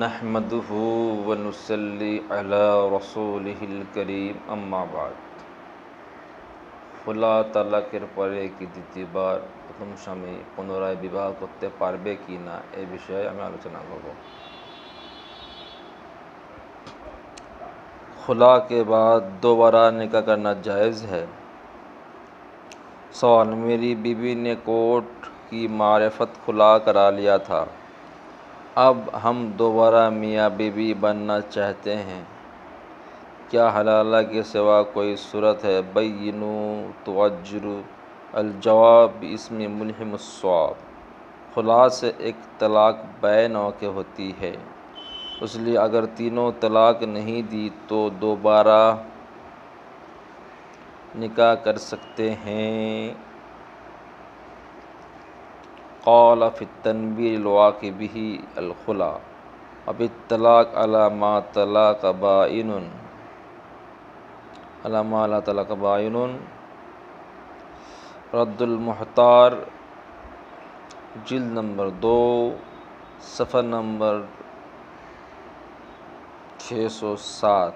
نحمده ونسلی علی رسوله الكریم اما بعد খোলা তালাকের পরে কি দ্বিতীয়বার প্রথম স্বামী পুনরায় বিবাহ করতে পারবে কি না এই বিষয়ে আমি আলোচনা করব خلا کے بعد دوبارہ نکاح کرنا جائز ہے سوال میری بیوی نے کوٹ کی معرفت کھلا کرا لیا تھا اب ہم دوبارہ میاں بیوی بننا چاہتے ہیں۔ کیا حلالہ کے سوا کوئی صورت ہے؟ بینو توجر الجواب اس میں ملحم الصواب۔ خلا سے ایک طلاق بین کے ہوتی ہے۔ اس لیے اگر تینوں طلاق نہیں دی تو دوبارہ نکاح کر سکتے ہیں۔ قال فی التنبیر الواقع به الخلا، اب الطلاق على ما طلاق بائن على ما لا طلاق بائن، رد المحتار، جلد نمبر دو، صفحہ نمبر چھ سو سات۔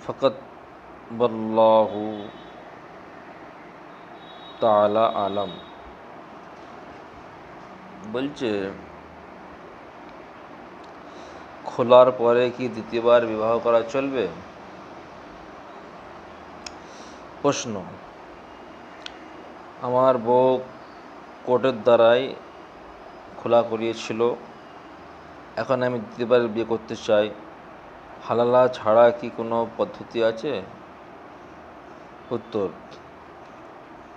فقط واللہ تعالی عالم۔ বলছে, খোলার পরে কি দ্বিতীয়বার বিবাহ করা চলবে? প্রশ্ন, আমার বউ কোর্টের দ্বারাই খোলা করিয়েছিল, এখন আমি দ্বিতীয়বার বিয়ে করতে চাই। হালালা ছাড়া কি কোনো পদ্ধতি আছে? উত্তর,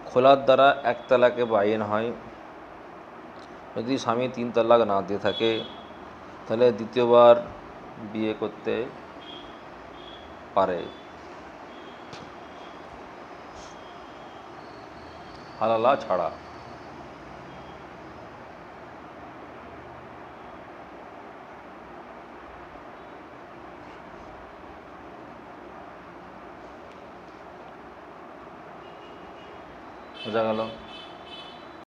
খোলার দ্বারা এক তালাকে বাইন হয়। যদি স্বামী তিন তালাক না দিয়ে থাকে, তাহলে দ্বিতীয়বার বিয়ে করতে পারে। হালালা ছাড়া। বোঝা গেল?